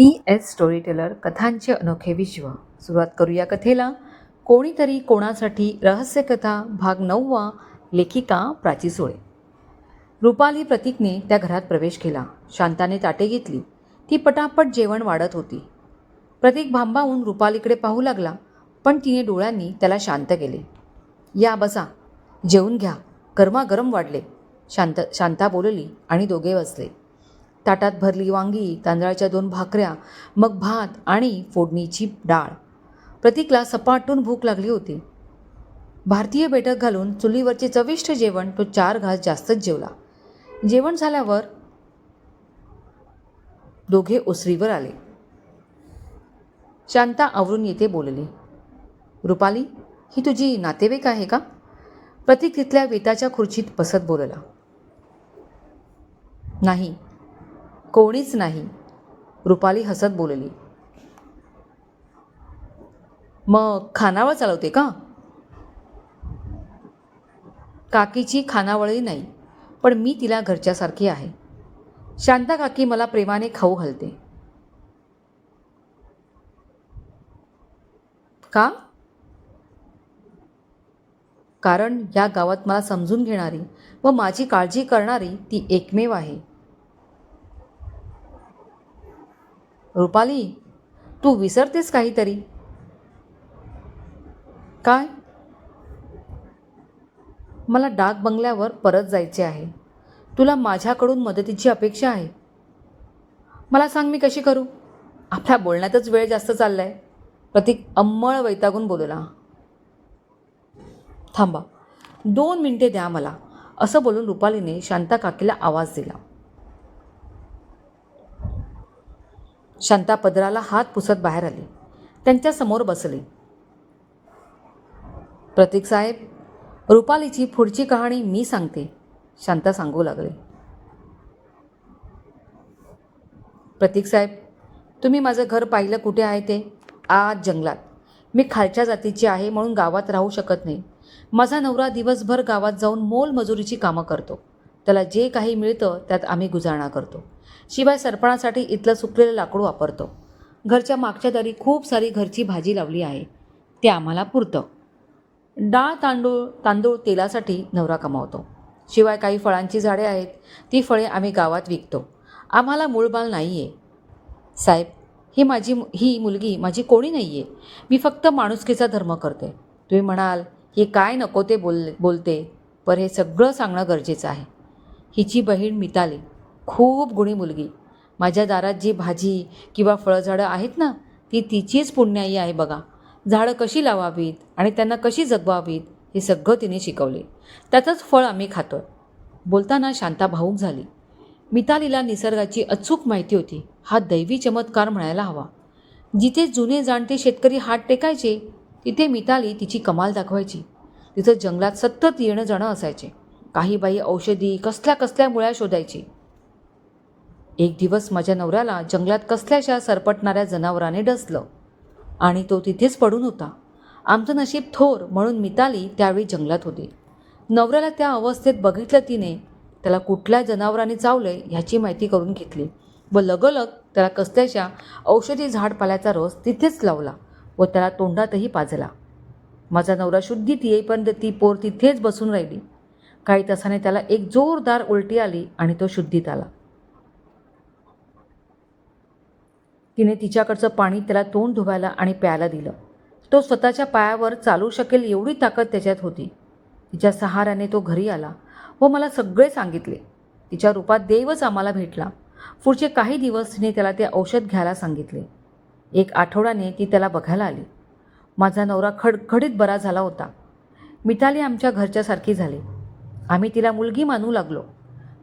P S story teller कथांचे अनोखे विश्व. सुरुवात करूया कथेला. कोणीतरी कोणासाठी रहस्यकथा भाग नववा लेखिका प्राची सुळे. रुपाली प्रतीकने त्या घरात प्रवेश केला. शांताने ताटे घेतली. ती पटापट जेवण वाढत होती. प्रतीक भांबावून रुपालीकडे पाहू लागला पण तिने डोळ्यांनी त्याला शांत केले. या बसा. जेवून घ्या. गरमागरम वाढले. शांत शांता बोलली आणि दोघे बसले. ताटात भरली वांगी तांदळाच्या दोन भाकऱ्या मग भात आणि फोडणीची डाळ. प्रतीकला सपाटून भूक लागली होती. भारतीय बैठक घालून चुलीवरचे चविष्ट जेवण तो चार घास जास्तच जेवला. जेवण झाल्यावर दोघे ओसरीवर आले. शांता आवरून येते बोलली रुपाली ही तुझी नातेवाईक आहे का? प्रतीक तिथल्या वेताच्या खुर्चीत बसत बोलला. नाही कोणीच नाही. रुपाली हसत बोलली. मग खानावळ चालवते का? काकीची खानावळी नाही पण मी तिला घरच्यासारखी आहे. शांता काकी मला प्रेमाने खाऊ घालते. का? कारण या गावात मला समजून घेणारी व माझी काळजी करणारी ती एकमेव आहे. रुपाली तू विसरतेस काहीतरी? काय? मला डाक बंगल्यावर परत जायचे आहे. तुला माझ्याकडून मदतीची अपेक्षा आहे. मला सांग मी कशी करू? आपल्या बोलण्यातच वेळ जास्त चालला आहे प्रतीक अंमळ वैतागून बोलला. थांबा. दोन मिनिटे द्या मला. असं बोलून रुपालीने शांता काकीला आवाज दिला. शांता पदराला हात पुसत बाहेर आली. त्यांच्यासमोर बसली. प्रतीक साहेब रुपालीची पुढची कहाणी मी सांगते शांता सांगू लागले. प्रतीक साहेब तुम्ही माझं घर पाहिलं कुठे आहे ते? आज जंगलात. मी खालच्या जातीची आहे म्हणून गावात राहू शकत नाही. माझा नवरा दिवसभर गावात जाऊन मोलमजुरीची कामं करतो. त्याला जे काही मिळतं त्यात आम्ही गुजारणा करतो. शिवाय सरपणासाठी इथलं सुकलेलं लाकूड वापरतो. घरच्या मागच्या दारी खूप सारी घरची भाजी लावली आहे. ते आम्हाला पुरतं. डाळ तांदूळ तांदूळ तेलासाठी नवरा कमावतो. शिवाय काही फळांची झाडे आहेत ती फळे आम्ही गावात विकतो. आम्हाला मूळबाल नाही आहे साहेब ही माझी ही मुलगी माझी कोणी नाही आहे मी फक्त माणुसकीचा धर्म करते. तुम्ही म्हणाल हे काय नको ते बोल बोलते. पर हे सगळं सांगणं गरजेचं आहे. हिची बहीण मिताली खूप गुणी मुलगी. माझ्या दारात जी भाजी किंवा फळझाडं आहेत ना ती तिचीच पुण्याई आहे बघा. झाडं कशी लावावीत आणि त्यांना कशी जगवावीत हे सगळं तिने शिकवले. त्याचंच फळ आम्ही खातो बोलताना शांता भाऊक झाली. मितालीला निसर्गाची अचूक माहिती होती. हा दैवी चमत्कार म्हणायला हवा. जिथे जुने जाणते शेतकरी हात टेकायचे तिथे मिताली तिची कमाल दाखवायची. तिथं जंगलात सतत येणं जाणं असायचे. काही बाई औषधी कसल्या कसल्या मुळ्या शोधायची? एक दिवस माझ्या नवऱ्याला जंगलात कसल्याशा सरपटणाऱ्या जनावराने डसलं आणि तो तिथेच पडून होता. आमचं नशीब थोर म्हणून मिताली त्यावेळी जंगलात होती. नवऱ्याला त्या अवस्थेत बघितलं तिने त्याला कुठल्या जनावराने चावलंय ह्याची माहिती करून घेतली व लगोलग त्याला कसल्याशा औषधी झाडपाल्याचा रस तिथेच लावला व त्याला तोंडातही पाजला. माझा नवरा शुद्धीत येईपर्यंत ती पोर तिथेच बसून राहिली. काही तासाने त्याला एक जोरदार उलटी आली आणि तो शुद्धीत आला. तिने तिच्याकडचं पाणी त्याला तोंड धुवायला आणि प्यायला दिलं. तो स्वतःच्या पायावर चालू शकेल एवढी ताकद त्याच्यात होती. तिच्या सहाऱ्याने तो घरी आला व मला सगळे सांगितले. तिच्या रूपात देवच आम्हाला भेटला. पुढचे काही दिवस तिने त्याला ते औषध घ्यायला सांगितले. एक आठवड्याने ती त्याला बघायला आली. माझा नवरा खडखडीत बरा झाला होता. मिताली आमच्या घरच्यासारखी झाली. आम्ही तिला मुलगी मानू लागलो.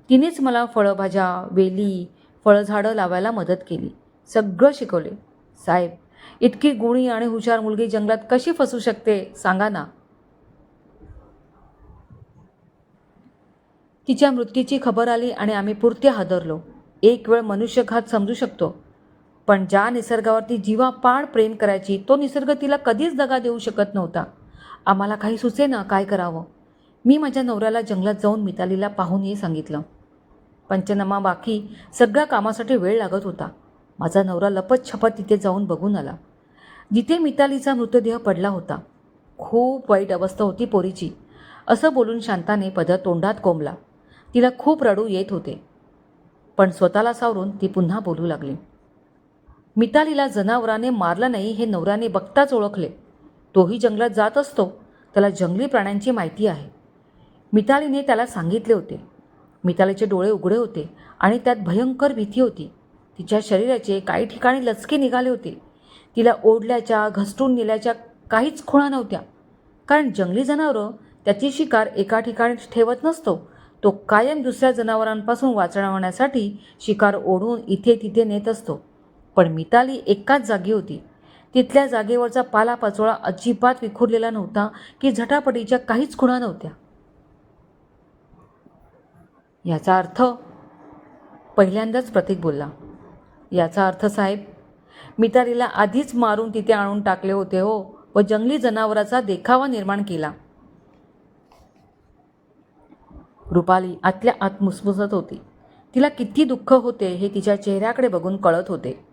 तिनेच मला फळभाज्या वेली फळझाडं लावायला मदत केली. सगळं शिकवले. साहेब इतकी गुणी आणि हुशार मुलगी जंगलात कशी फसू शकते सांगा ना. तिच्या मृत्यूची खबर आली आणि आम्ही पुरत्या हादरलो. एक वेळ मनुष्यघात समजू शकतो. पण ज्या निसर्गावरती जीवापाड प्रेम करायची तो निसर्ग तिला कधीच दगा देऊ शकत नव्हता. आम्हाला काही सुचेना काय करावं? मी माझ्या नवऱ्याला जंगलात जाऊन मितालीला पाहून ये सांगितलं. पंचनामा बाकी सगळ्या कामासाठी वेळ लागत होता. माझा नवरा लपत छपत तिथे जाऊन बघून आला. जिथे मितालीचा मृतदेह पडला होता खूप वाईट अवस्था होती पोरीची. असं बोलून शांताने पदर तोंडात कोंबला. तिला खूप रडू येत होते. पण स्वतःला सावरून ती पुन्हा बोलू लागली. मितालीला जनावराने मारलं नाही हे नवऱ्याने बघताच ओळखले. तोही जंगलात जात असतो. त्याला जंगली प्राण्यांची माहिती आहे. मितालीने त्याला सांगितले होते. मितालीचे डोळे उघडे होते आणि त्यात भयंकर भीती होती. तिच्या शरीराचे काही ठिकाणी लचके निघाले होते. तिला ओढल्याच्या घसटून नेल्याच्या काहीच खुणा नव्हत्या. कारण जंगली जनावरं त्याची शिकार एका ठिकाणी ठेवत नसतो. तो कायम दुसऱ्या जनावरांपासून वाचवण्यासाठी शिकार ओढून इथे तिथे नेत असतो. पण मिताली एकाच जागी होती. तिथल्या जागेवरचा पालापाचोळा अजिबात विखुरलेला नव्हता की झटापटीच्या काहीच खुणा नव्हत्या. याचा अर्थ पहिल्यांदाच प्रतीक बोलला. याचा अर्थ साहेब मितारीला आधीच मारून तिथे आणून टाकले होते हो व जंगली जनावराचा देखावा निर्माण केला. रुपाली आतल्या आत मुसमुसत होती. तिला किती दुःख होते हे तिच्या चेहऱ्याकडे बघून कळत होते.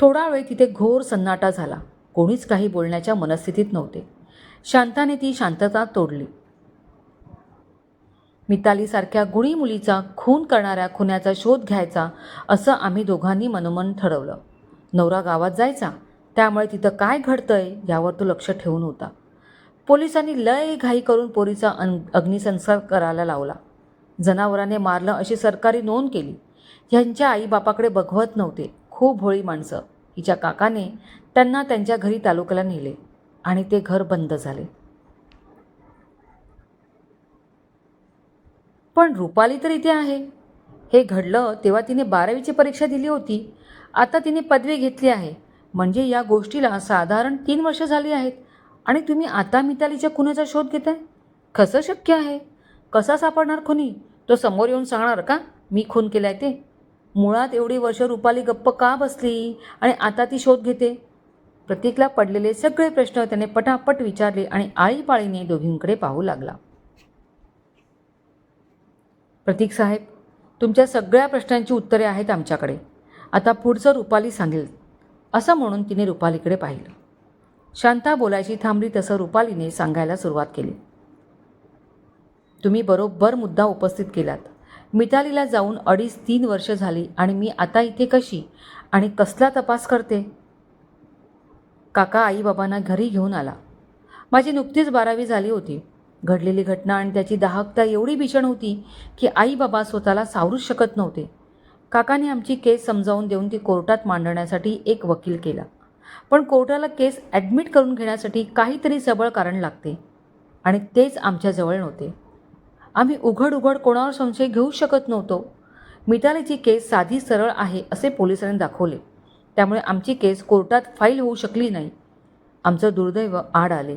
थोडा वेळ तिथे घोर सन्नाटा झाला. कोणीच काही बोलण्याच्या मनस्थितीत नव्हते. शांताने ती शांतता तोडली. मितालीसारख्या गुणी मुलीचा खून करणाऱ्या खुन्याचा शोध घ्यायचा असं आम्ही दोघांनी मनोमन ठरवलं. नवरा गावात जायचा त्यामुळे तिथं काय घडतंय यावर तो लक्ष ठेवून होता. पोलिसांनी लय घाई करून पोरीचा अन अग्निसंस्कार करायला लावला. जनावराने मारलं अशी सरकारी नोंद केली. ह्यांच्या आईबापाकडे बघवत नव्हते. खूप भोळी माणसं. हिच्या काकाने त्यांना त्यांच्या घरी तालुक्याला नेले आणि ते घर बंद झाले. पण रुपाली तर इथे आहे. हे घडलं तेव्हा तिने बारावीची परीक्षा दिली होती. आता तिने पदवी घेतली आहे. म्हणजे या गोष्टीला साधारण तीन वर्ष झाली आहेत. आणि तुम्ही आता मितालीच्या खुनाचा शोध घेताय? कसं शक्य आहे? कसा सापडणार खुनी? तो समोर येऊन सांगणार का मी खून केलाय ते? मुळात एवढी वर्ष रुपाली गप्प का बसली आणि आता ती शोध घेते? प्रतीकला पडलेले सगळे प्रश्न त्याने पटापट विचारले आणि आळीपाळीने दोघींकडे पाहू लागला. प्रतीक साहेब तुमच्या सगळ्या प्रश्नांची उत्तरे आहेत आमच्याकडे. आता पुढचं रुपाली सांगेल. असं म्हणून तिने रुपालीकडे पाहिलं. शांता बोलायची थांबली तसं रुपालीने सांगायला सुरुवात केली. तुम्ही बरोबर मुद्दा उपस्थित केलात. मितालीला जाऊन अडीच तीन वर्ष झाली आणि मी आता इथे कशी आणि कसला तपास करते? काका आईबाबांना घरी घेऊन आला. माझी नुकतीच बारावी झाली होती. घडलेली घटना आणि त्याची दाहकता एवढी भीषण होती की आई बाबा स्वतःला सावरूच शकत नव्हते. काकाने आमची केस समजावून देऊन ती कोर्टात मांडण्यासाठी एक वकील केला. पण कोर्टाला केस ॲडमिट करून घेण्यासाठी काहीतरी सबळ कारण लागते आणि तेच आमच्याजवळ नव्हते. आम्ही उघड उघड कोणावर संशय घेऊ शकत नव्हतो. मितालीची केस साधी सरळ आहे असे पोलिसांनी दाखवले. त्यामुळे आमची केस कोर्टात फाईल होऊ शकली नाही. आमचं दुर्दैव आड आले.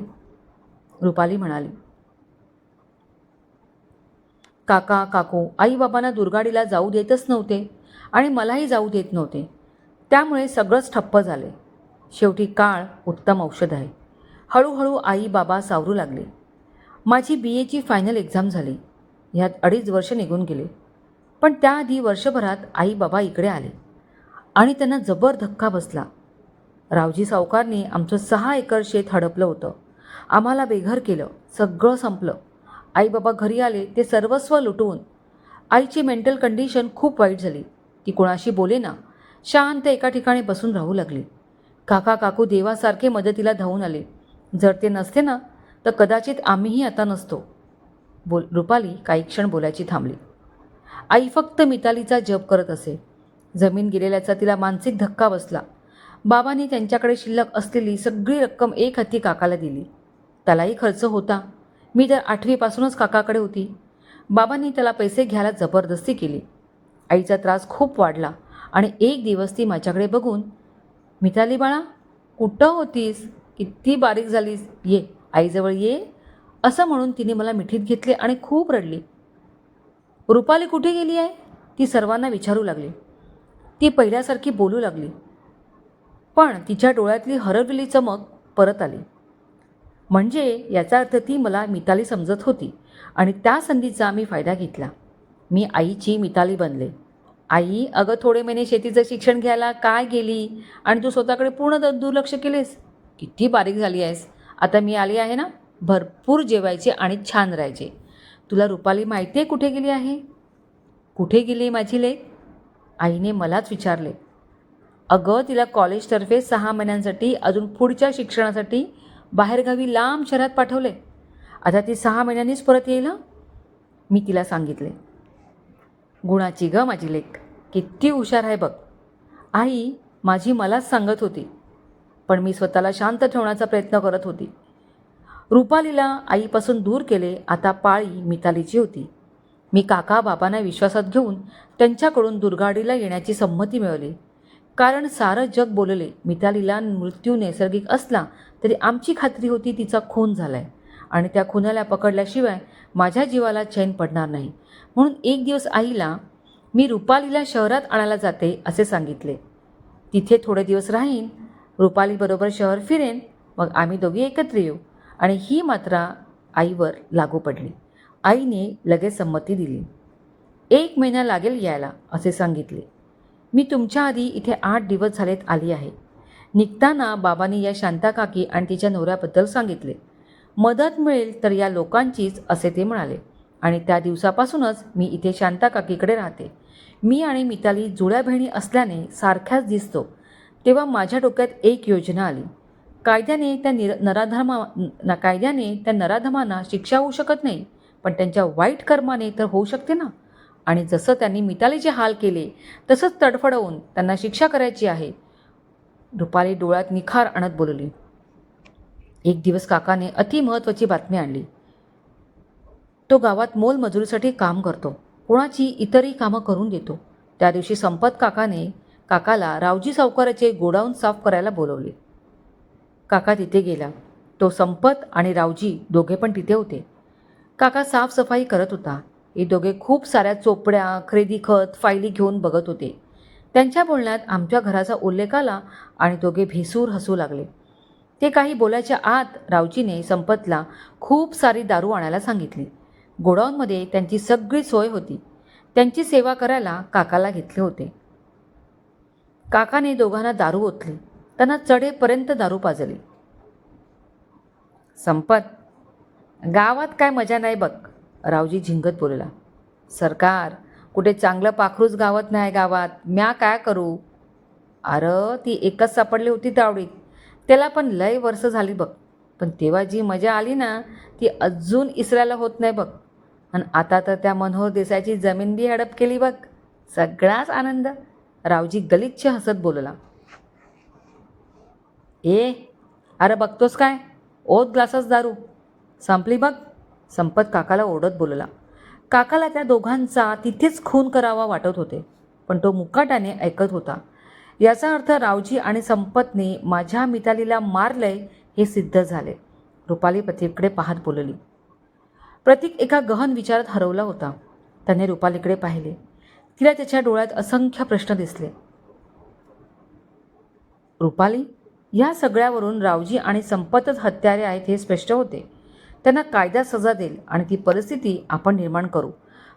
रुपाली म्हणाली काका काकू आईबाबांना दुर्गाडीला जाऊ देतच नव्हते आणि मलाही जाऊ देत नव्हते. त्यामुळे सगळंच ठप्प झाले. शेवटी काळ उत्तम औषध आहे. हळूहळू आई बाबा सावरू लागले. माझी बी एची फायनल एक्झाम झाली. ह्यात अडीच वर्ष निघून गेले. पण त्याआधी वर्षभरात आई बाबा इकडे आले आणि त्यांना जबर धक्का बसला. रावजी सावकारने आमचं सहा एकर शेत हडपलं होतं. आम्हाला बेघर केलं. सगळं संपलं. आई बाबा घरी आले ते सर्वस्व लुटवून आईची मेंटल कंडिशन खूप वाईट झाली. ती कोणाशी बोले ना शांत एका ठिकाणी बसून राहू लागली. काका काकू देवासारखे मदतीला धावून आले. जर ते नसते ना तर कदाचित आम्हीही आता नसतो. बोल रुपाली काही क्षण बोलायची थांबली. आई फक्त मितालीचा जप करत असे. जमीन गेलेल्याचा तिला मानसिक धक्का बसला. बाबांनी त्यांच्याकडे शिल्लक असलेली सगळी रक्कम एक हाती काकाला दिली. त्यालाही खर्च होता. मी तर आठवीपासूनच काकाकडे होती. बाबांनी त्याला पैसे घ्यायला जबरदस्ती केली. आईचा त्रास खूप वाढला आणि एक दिवस ती माझ्याकडे बघून मिताली बाळा कुठं होतीस? किती बारीक झालीस? ये आईजवळ ये. असं म्हणून तिने मला मिठीत घेतले आणि खूप रडली. रुपाली कुठे गेली आहे? ती सर्वांना विचारू लागली. ती पहिल्यासारखी बोलू लागली. पण तिच्या डोळ्यातली हरवलेली चमक परत आली. म्हणजे याचा अर्थ ती मला मिताली समजत होती आणि त्या संधीचा मी फायदा घेतला. मी आईची मिताली बनले. आई अगं थोडे महिने शेतीचं शिक्षण घ्यायला काय गेली? आणि तू स्वतःकडे पूर्ण द- दुर्लक्ष केलेस? किती बारीक झाली आहेस. आता मी आली आहे ना? भरपूर जेवायचे आणि छान राहायचे. तुला रुपाली माहिती आहे कुठे गेली आहे? कुठे गेली माझी लेक? आईने मलाच विचारले. अगं तिला कॉलेजतर्फे सहा महिन्यांसाठी अजून पुढच्या शिक्षणासाठी बाहेरगावी लांब शहरात पाठवले. आता ती सहा महिन्यांनीच परत येईल हं? मी तिला सांगितले. गुणाची ग माझी लेख किती हुशार आहे बघ. आई माझी मलाच सांगत होती पण मी स्वतःला शांत ठेवण्याचा प्रयत्न करत होती. रुपालीला आईपासून दूर केले आता पाळी मितालीची होती. मी काका बाबांना विश्वासात घेऊन त्यांच्याकडून दुर्गाडीला येण्याची संमती मिळवली. कारण सारं जग बोलले मितालीला मृत्यू नैसर्गिक असला तरी आमची खात्री होती तिचा खून झाला आहे आणि त्या खुनाला पकडल्याशिवाय माझ्या जीवाला चैन पडणार नाही. म्हणून एक दिवस आईला मी रुपालीला शहरात आणायला जाते असे सांगितले. तिथे थोडे दिवस राहीन रुपालीबरोबर शहर फिरेन मग आम्ही दोघी एकत्र येऊ. आणि ही मात्रा आईवर लागू पडली. आईने लगेच संमती दिली. एक महिना लागेल यायला असे सांगितले. मी तुमच्या आधी इथे आठ दिवस झालेत आली आहे. निघताना बाबांनी या शांता काकी आणि तिच्या नवऱ्याबद्दल सांगितले. मदत मिळेल तर या लोकांचीच असे ते म्हणाले. आणि त्या दिवसापासूनच मी इथे शांता काकीकडे राहते. मी आणि मिताली जुळ्या बहिणी असल्याने सारख्याच दिसतो. तेव्हा माझ्या डोक्यात एक योजना आली. कायद्याने त्या निर नराधमा न कायद्याने त्या नराधमांना शिक्षा होऊ शकत नाही पण त्यांच्या वाईट कर्माने तर होऊ शकते ना? आणि जसं त्यांनी मितालीचे हाल केले तसंच तडफडवून त्यांना शिक्षा करायची आहे. रुपाली डोळ्यात निखार आणत बोलली. एक दिवस काकाने अति महत्त्वाची बातमी आणली. तो गावात मोलमजुरीसाठी काम करतो. कोणाची इतरही कामं करून देतो. त्या दिवशी संपत काकाने काकाला रावजी सावकाराचे गोडाऊन साफ करायला बोलवले. काका तिथे गेला. तो संपत आणि रावजी दोघे पण तिथे होते. काका साफसफाई करत होता. हे दोघे खूप साऱ्या चोपड्या खरेदी खत फायली घेऊन बघत होते. त्यांच्या बोलण्यात आमच्या घराचा उल्लेख आला आणि दोघे भेसूर हसू लागले. ते काही बोलायच्या आत रावजीने संपतला खूप सारी दारू आणायला सांगितली. गोडाऊनमध्ये त्यांची सगळी सोय होती. त्यांची सेवा करायला काकाला घेतले होते. काकाने दोघांना दारू ओतली. त्यांना चढेपर्यंत दारू पाजली. संपत गावात काय मजा नाही बघ. रावजी झिंगत बोलला सरकार कुठे चांगलं पाखरूच गावत नाही गावात. म्या काय करू? अरे ती एकच सापडली होती तावडीत त्याला पण लय वर्ष झाली बघ. पण तेव्हा जी मजा आली ना ती अजून इसरायला होत नाही बघ. आणि आता तर त्या मनोहर देसाईची जमीन बी हडप केली बघ. सगळाच आनंद. रावजी गलिच्छ हसत बोलला ए अरे बघतोस काय? ओत ग्लासच दारू. संपली बघ. संपत काकाला ओढत बोलला. काकाला त्या दोघांचा तिथेच खून करावा वाटत होते पण तो मुकाट्याने ऐकत होता. याचा अर्थ रावजी आणि संपतने माझ्या मितालीला मारलंय हे सिद्ध झाले. रुपाली प्रतीककडे पाहत बोलली. प्रतीक एका गहन विचारात हरवला होता. त्याने रुपालीकडे पाहिले. तिला त्याच्या डोळ्यात असंख्य प्रश्न दिसले. रुपाली या सगळ्यावरून रावजी आणि संपतच हत्यारे आहेत हे स्पष्ट होते. त्यांना कायदा सजा देईल आणि ती परिस्थिती आपण निर्माण करू.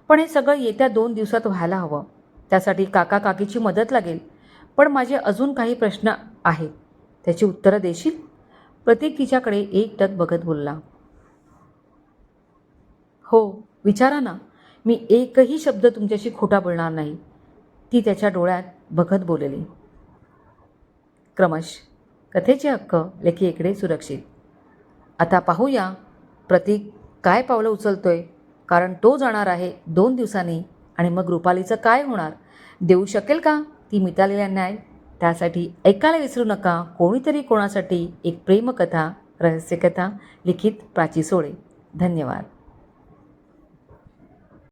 पण हे सगळं येत्या दोन दिवसात व्हायला हवं. त्यासाठी काका काकीची मदत लागेल. पण माझे अजून काही प्रश्न आहेत. त्याची उत्तरं देशील? प्रत्येक तिच्याकडे एक टक बघत बोलला. हो विचारा ना. मी एकही शब्द तुमच्याशी खोटा बोलणार नाही. ती त्याच्या डोळ्यात बघत बोलली. क्रमश. कथेचे हक्क लेखिकेकडे सुरक्षित. आता पाहूया प्रतीक काय पावलं उचलतोय? कारण तो जाणार आहे दोन दिवसांनी आणि मग रुपालीचं काय होणार? देऊ शकेल का ती मितालेल्या न्याय? त्यासाठी ऐकायला विसरू नका. कोणीतरी कोणासाठी एक प्रेमकथा रहस्यकथा लिखित प्राची सोळे. धन्यवाद.